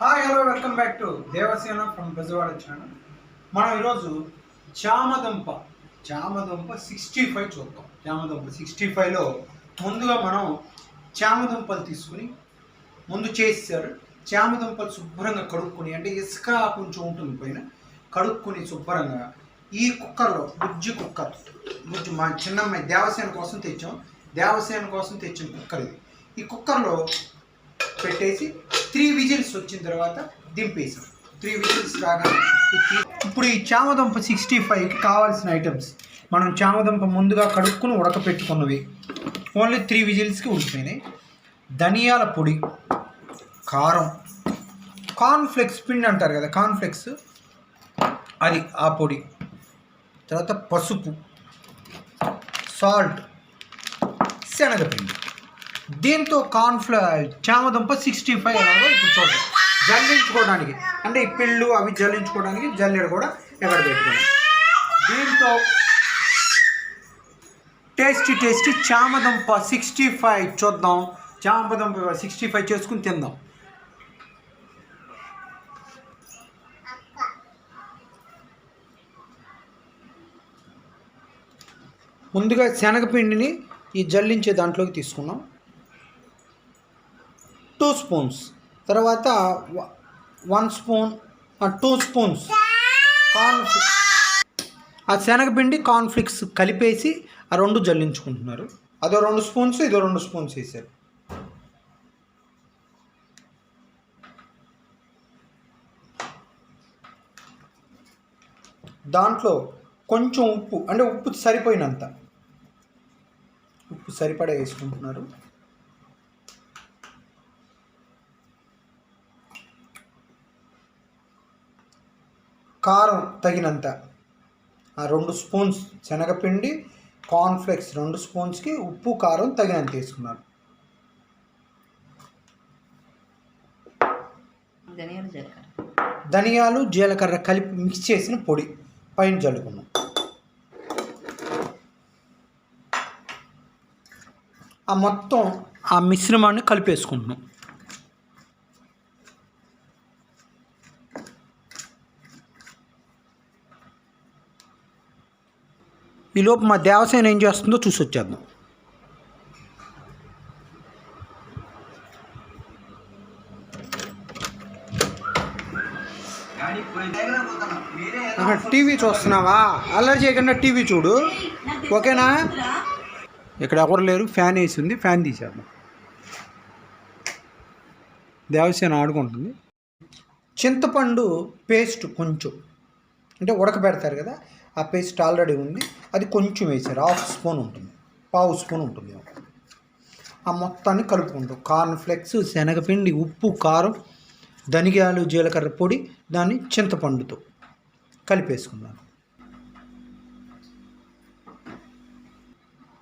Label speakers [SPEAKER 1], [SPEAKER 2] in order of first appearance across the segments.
[SPEAKER 1] Hi hello welcome back to Devasena from Bezawada channel మనం ఈరోజు చామదుంప చామదుంప sixty five చూద్దాం. చామదుంప సిక్స్టీ ఫైవ్లో ముందుగా మనం చామదుంపలు తీసుకుని ముందు చేశారు చామదుంపలు శుభ్రంగా కడుక్కుని అంటే ఇసుక కొంచెం ఉంటుంది పైన కడుక్కుని శుభ్రంగా ఈ కుక్కర్లో బుజ్జి కుక్కర్ బుజ్జి మా చిన్నమ్మాయి దేవసేన కోసం తెచ్చాం. దేవసేన కోసం తెచ్చిన కుక్కర్ ఇది. ఈ కుక్కర్లో పెట్టేసి త్రీ విజిల్స్ వచ్చిన తర్వాత దింపేసాం త్రీ విజిల్స్ రాగానే ఇప్పుడు ఈ చామదుంప సిక్స్టీ ఫైవ్కి కావాల్సిన ఐటమ్స్ మనం చామదుంప ముందుగా కడుక్కుని ఉడకపెట్టుకున్నవి. Only three విజిల్స్కి ఉడిపోయినాయి. ధనియాల పొడి కారం కార్న్ఫ్లెక్స్ పిండి అంటారు కదా కార్న్ఫ్లెక్స్ అది ఆ పొడి. తర్వాత పసుపు సాల్ట్ శనగపిండి. దీంతో కార్న్ఫ్ల చామదుంప సిక్స్టీ ఫైవ్ ఎలాగో ఇప్పుడు చూద్దాం. జల్లించుకోవడానికి. అంటే ఈ పిళ్ళు అవి జల్లించుకోవడానికి జల్లెడ కూడా ఎక్కడ పెట్టుకున్నాం దీంతో టేస్టీ టేస్టీ చామదుంప సిక్స్టీ ఫైవ్ చూద్దాం. చామదుంప సిక్స్టీ ఫైవ్ చేసుకుని తిందాం. ముందుగా శనగపిండిని ఈ జల్లించే దాంట్లోకి తీసుకున్నాం టూ స్పూన్స్. తర్వాత వ- వన్ స్పూన్ ఆ, టూ స్పూన్స్. కార్న్ ఆ శనగపిండి కార్న్ఫ్లిక్స్ కలిపేసి ఆ రెండు జల్లించుకుంటున్నారు. అదో రెండు స్పూన్స్ ఇదో రెండు స్పూన్స్ వేసారు దాంట్లో కొంచెం ఉప్పు అంటే ఉప్పు సరిపోయినంత. ఉప్పు సరిపడా వేసుకుంటున్నారు. కారం తగినంత. ఆ రెండు స్పూన్స్ శనగపిండి కార్న్ఫ్లెక్స్ రెండు స్పూన్స్కి ఉప్పు కారం తగినంత వేసుకున్నారు
[SPEAKER 2] ధనియాలు జీలకర్ర.
[SPEAKER 1] కలిపి మిక్స్ చేసిన పొడి పైన జల్లుకున్నాం ఆ మొత్తం ఆ మిశ్రమాన్ని కలిపేసుకుంటున్నాం. ఈలోపు మా దేవసేన ఏం చేస్తుందో చూసి వచ్చేద్దాం. టీవీ చూస్తున్నావా? అల్లరి చేయకుండా టీవీ చూడు. ఓకేనా? ఇక్కడ ఎవరు లేరు ఫ్యాన్ వేసి ఉంది ఫ్యాన్ తీసేద్దాం. దేవసేన ఆడుకుంటుంది. చింతపండు పేస్ట్ కొంచెం అంటే ఉడకబెడతారు కదా ఆ పేస్ట్ ఆల్రెడీ ఉంది. అది కొంచెం వేసారు. హాఫ్ స్పూన్ ఉంటుంది. పావు స్పూన్ ఉంటుంది. ఆ మొత్తాన్ని కలుపుకుంటాం. కార్న్ఫ్లెక్స్ శనగపిండి ఉప్పు కారం ధనియాలు జీలకర్ర పొడి దాన్ని చింతపండుతో కలిపేసుకున్నాను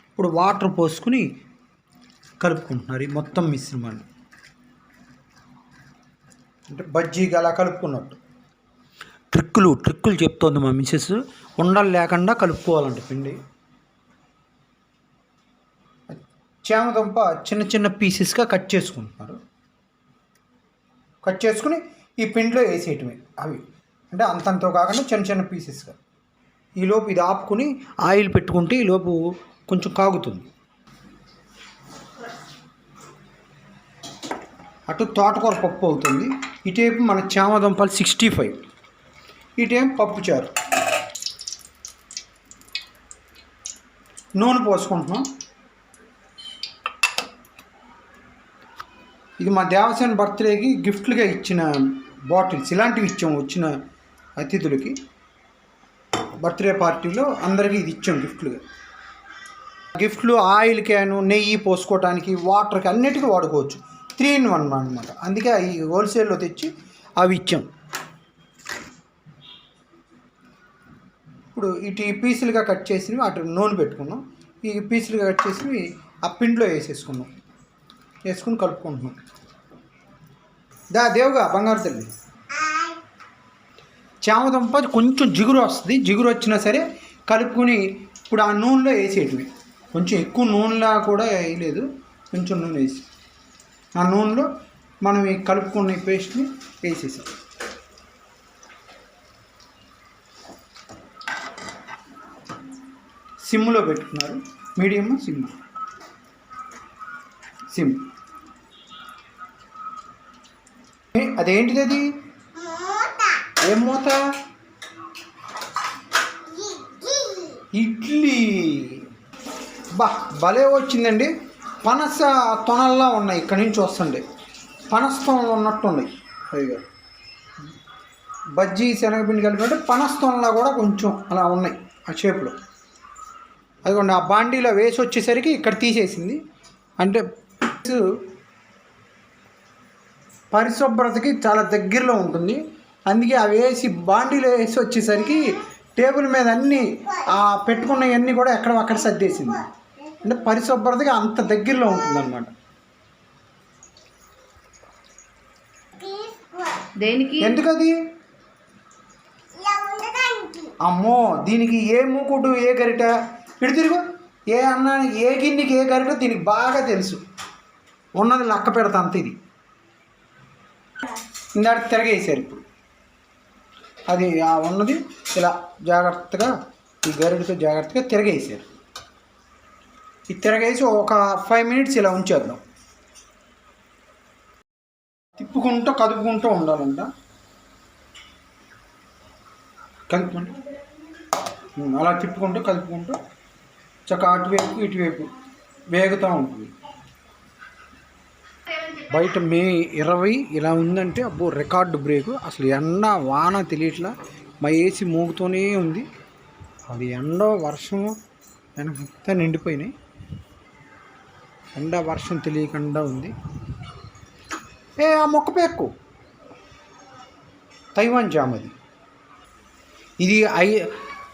[SPEAKER 1] ఇప్పుడు వాటర్ పోసుకుని కలుపుకుంటున్నారు ఈ మొత్తం మిశ్రమాన్ని. అంటే బజ్జీగా అలా కలుపుకున్నట్టు. ట్రిక్కులు ట్రిక్కులు చెప్తోంది మా మిసెస్ ఉండలు లేకుండా కలుపుకోవాలంట పిండి. చేమదుంప చిన్న చిన్న పీసెస్గా కట్ చేసుకుంటున్నారు. కట్ చేసుకుని ఈ పిండిలో వేసేయటమే అవి. అంటే అంతంతో కాకుండా చిన్న చిన్న పీసెస్గా ఈలోపు ఇది ఆపుకుని ఆయిల్ పెట్టుకుంటే ఈలోపు కొంచెం కాగుతుంది. అటు తోటకూర పప్పు అవుతుంది. ఇటేపు మన చామదుంపలు సిక్స్టీ ఫైవ్ ఇటేం పప్పు చారు. నూనె పోసుకుంటున్నాం. ఇది మా దేవసేన బర్త్డేకి గిఫ్ట్లుగా ఇచ్చిన బాటిల్స్ ఇలాంటివి ఇచ్చాం వచ్చిన అతిథులకి. బర్త్డే పార్టీలో అందరికీ ఇది ఇచ్చాం గిఫ్ట్లుగా. గిఫ్ట్లు ఆయిల్ క్యాను నెయ్యి పోసుకోవడానికి వాటర్కి అన్నిటికీ వాడుకోవచ్చు. త్రీ ఇన్ వన్ అనమాట అందుకే ఈ హోల్సేల్లో తెచ్చి అవి ఇచ్చాం. ఇప్పుడు ఇటు ఈ పీసులుగా కట్ చేసినవి అటు నూనె పెట్టుకున్నాం. ఈ పీసులుగా కట్ చేసినవి ఆ పిండిలో వేసేసుకున్నాం. వేసుకుని కలుపుకుంటున్నాం. దా దేవుగా బంగారు తల్లి. చామదుంప కొంచెం జిగురు వస్తుంది. జిగురు వచ్చినా సరే కలుపుకొని ఇప్పుడు ఆ నూనెలో వేసేటివి. కొంచెం ఎక్కువ నూనెలా కూడా వేయలేదు. కొంచెం నూనె వేసి. ఆ నూనెలో మనం ఈ కలుపుకున్న పేస్ట్ని వేసేసాం సిమ్లో పెట్టుకున్నారు. Medium sim. సిమ్. అదేంటిది అది? ఏం మూత? ఇడ్లీ. బా భలే వచ్చిందండి. పనస తొనల్లా ఉన్నాయి. ఇక్కడి నుంచి వస్తుండే పనస తొనలు ఉన్నట్టున్నాయి. పైగా బజ్జీ శనగపిండి కలిపి అంటే పనస్తోనలా కూడా కొంచెం అలా ఉన్నాయి. ఆ షేప్లో. అదిగోండి ఆ బాండీలో వేసి వచ్చేసరికి ఇక్కడ తీసేసింది. అంటే పరిశుభ్రతకి చాలా దగ్గరలో ఉంటుంది. అందుకే అవి వేసి బాండీలో వేసి వచ్చేసరికి టేబుల్ మీద అన్నీ ఆ పెట్టుకున్నవన్నీ కూడా ఎక్కడ అక్కడ సర్దేసింది. అంటే పరిశుభ్రతకి అంత దగ్గరలో ఉంటుంది అనమాట
[SPEAKER 2] దేనికి?
[SPEAKER 1] ఎందుకది? అమ్మో దీనికి ఏ మూకుడు ఏ గరిట? ఇటు తిరుగు. ఏ అన్నానికి ఏ గిన్నెకి ఏ గరిట దీనికి బాగా తెలుసు. ఉన్నది లక్క పెడతా అంత ఇది. ఇందాక తిరగేసారు ఇప్పుడు. అది ఆ ఉన్నది ఇలా జాగ్రత్తగా ఈ గరిటతో జాగ్రత్తగా తిరగేసారు ఇది తిరగేసి ఒక ఫైవ్ మినిట్స్ ఇలా ఉంచేద్దాం. తిప్పుకుంటూ కదుపుకుంటూ ఉండాలంట. కదుపుకుంటూ. అలా తిప్పుకుంటూ కలుపుకుంటూ చక్క అటువైపు ఇటువైపు వేగుతూ ఉంటుంది. బయట మే ఇరవై ఇలా ఉందంటే అబ్బో రికార్డు బ్రేక్. అసలు ఎండ వాన తెలియట్లా. మా ఏసీ మోగుతూనే ఉంది. అది ఎండ వర్షం వెనక అంతా నిండిపోయినాయి. ఎండ వర్షం తెలియకుండా ఉంది. ఏ ఆ మొక్క పేక్కు తైవాన్ జామ్ అది. ఇది ఐ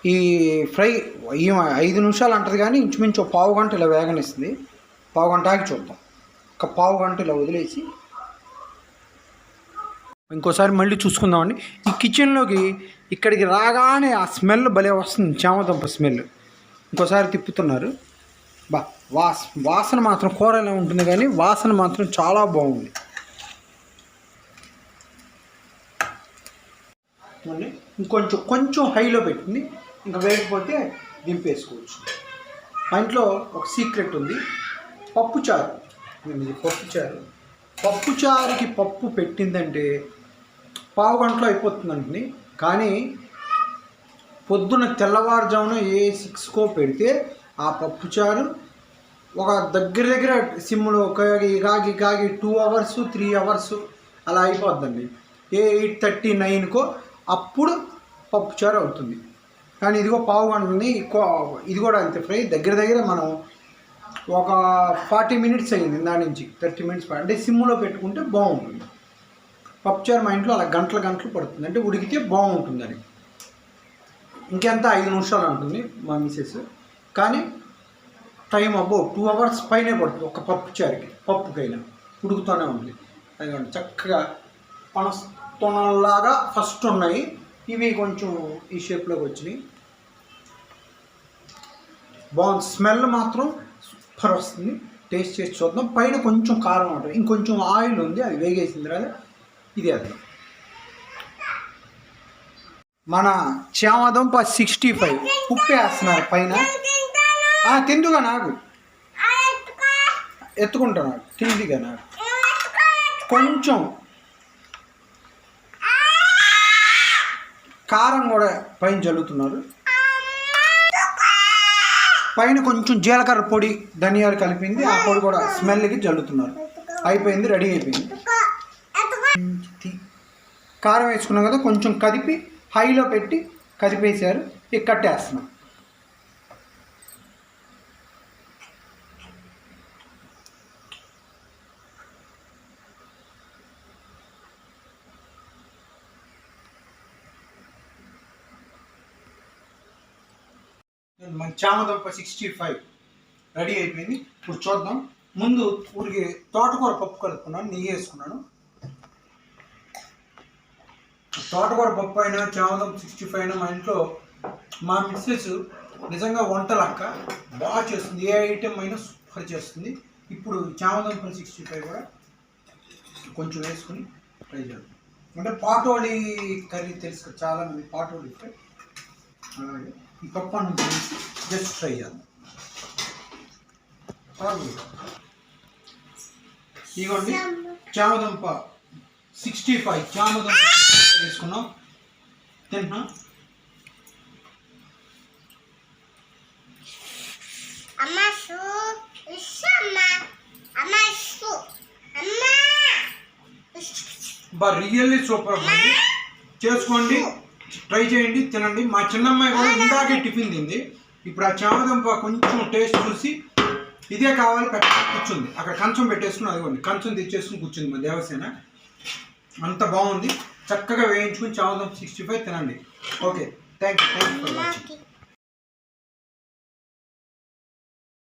[SPEAKER 1] ఈ ఫ్రై ఈ ఐదు నిమిషాలు అంటది కానీ ఇంచుమించు పావు గంట ఇలా వేగనిస్తుంది. పావు గంట ఆగి చూద్దాం. ఒక పావు గంట ఇలా వదిలేసి ఇంకోసారి మళ్ళీ చూసుకుందామండి. ఈ కిచెన్లోకి ఇక్కడికి రాగానే ఆ స్మెల్ భలే వస్తుంది. చామదంప స్మెల్. ఇంకోసారి తిప్పుతున్నారు. బా వాస్ వాసన మాత్రం కూర ఎలా ఉంటుంది కానీ వాసన మాత్రం చాలా బాగుంది. ఇంకొంచెం కొంచెం హైలో పెట్టింది ఇంకా వేయకపోతే దింపేసుకోవచ్చు. మా ఇంట్లో ఒక సీక్రెట్ ఉంది. పప్పు చారు. ఇది పప్పు చారు. పప్పు చారుకి పప్పు పెట్టిందంటే పావు గంటలో అయిపోతుందండి కానీ పొద్దున తెల్లవారుజామున ఏ సిక్స్కో పెడితే ఆ పప్పు చారు ఒక దగ్గర దగ్గర సిమ్లో ఒక కాగి కాగి టూ అవర్స్ త్రీ అవర్స్ అలా అయిపోద్దండి. ఏ ఎయిట్ థర్టీ నైన్కో అప్పుడు పప్పుచారు అవుతుంది. కానీ ఇదిగో పావు గంట ఉంది. ఇది కూడా అంతే ఫ్రై. దగ్గర దగ్గర మనం ఒక ఫార్టీ మినిట్స్ అయింది దాని నుంచి. థర్టీ మినిట్స్ అంటే సిమ్లో పెట్టుకుంటే బాగుంటుంది. పప్పుచారు మా ఇంట్లో అలా గంటల గంటలు పడుతుంది. అంటే ఉడికితే బాగుంటుందని. ఇంకెంత ఐదు నిమిషాలు అంటుంది మా మిసెస్. కానీ టైం అబ్బో టూ అవర్స్ పైనే పడుతుంది ఒక పప్పు చారుకి. పప్పుకైనా. ఉడుకుతూనే ఉంది. అది చక్కగా పనస ఫస్ట్ ఉన్నాయి. ఇవి కొంచెం ఈ షేప్లోకి వచ్చినాయి. బాగుంది. స్మెల్ మాత్రం సూపర్ వస్తుంది. టేస్ట్ చేసి చూద్దాం. పైన కొంచెం కారం ఉంటుంది. ఇంకొంచెం ఆయిల్ ఉంది. అది వేగేసిన తర్వాత ఇది అది. మన చామదుంప సిక్స్టీ ఫైవ్ ఉప్పు వేస్తున్నారు పైన. తిందుగా నాకు. ఎత్తుకుంటాను తిందిగా నాకు. కొంచెం కారం కూడా పైన జల్లుతున్నారు పైన కొంచెం జీలకర్ర పొడి ధనియాలు కలిపింది ఆ పొడి కూడా స్మెల్కి జల్లుతున్నారు అయిపోయింది రెడీ అయిపోయింది. కారం వేసుకున్నాం కదా కొంచెం కదిపి హైలో పెట్టి కదిపేశారు ఇక మన చామదుంప సిక్స్టీ ఫైవ్ రెడీ అయిపోయింది. ఇప్పుడు చూద్దాం. ముందు ఊరికి తోటకూర పప్పు కలుపుకున్నాను. నెయ్యి వేసుకున్నాను. తోటకూర పప్పు అయినా చామదుంప సిక్స్టీ ఫైవ్ అయినా మా ఇంట్లో మా మిస్సెస్ నిజంగా వంటలక్క బాగా చేస్తుంది. ఏ ఐటెం అయినా సూపర్ చేస్తుంది. ఇప్పుడు చామదుంప సిక్స్టీ ఫైవ్ కూడా కొంచెం వేసుకుని ట్రై చేద్దాం. అంటే పాటోళీ కర్రీ తెలుసు కదా, చాలా మంది ఫ్రై అలాగే. ఈ పప్పు జస్ట్ ఫ్రై చేద్దాం. ఇదిగోండి చామదుంప సిక్స్టీ ఫైవ్ చామదుంప 65 వేసుకున్నాం తింటున్నా
[SPEAKER 2] అమ్మ సు ఇష్టమ్మ అమ్మ సు అమ్మ
[SPEAKER 1] బా రియల్లీ సూపర్ చేసుకోండి ట్రై చేయండి తినండి. మా చిన్నమ్మాయి కూడా ఇందాకే టిఫిన్ తింది. ఇప్పుడు ఆ చామదుంప కొంచెం టేస్ట్ చూసి ఇదే కావాలి కూర్చుంది. అక్కడ కంచం పెట్టేసుకుని అదిగోండి కంచం తెచ్చేసుకుని కూర్చుంది మా దేవసేన. అంత బాగుంది. చక్కగా వేయించుకుని చామదుంప సిక్స్టీ ఫైవ్ తినండి okay thank you thank you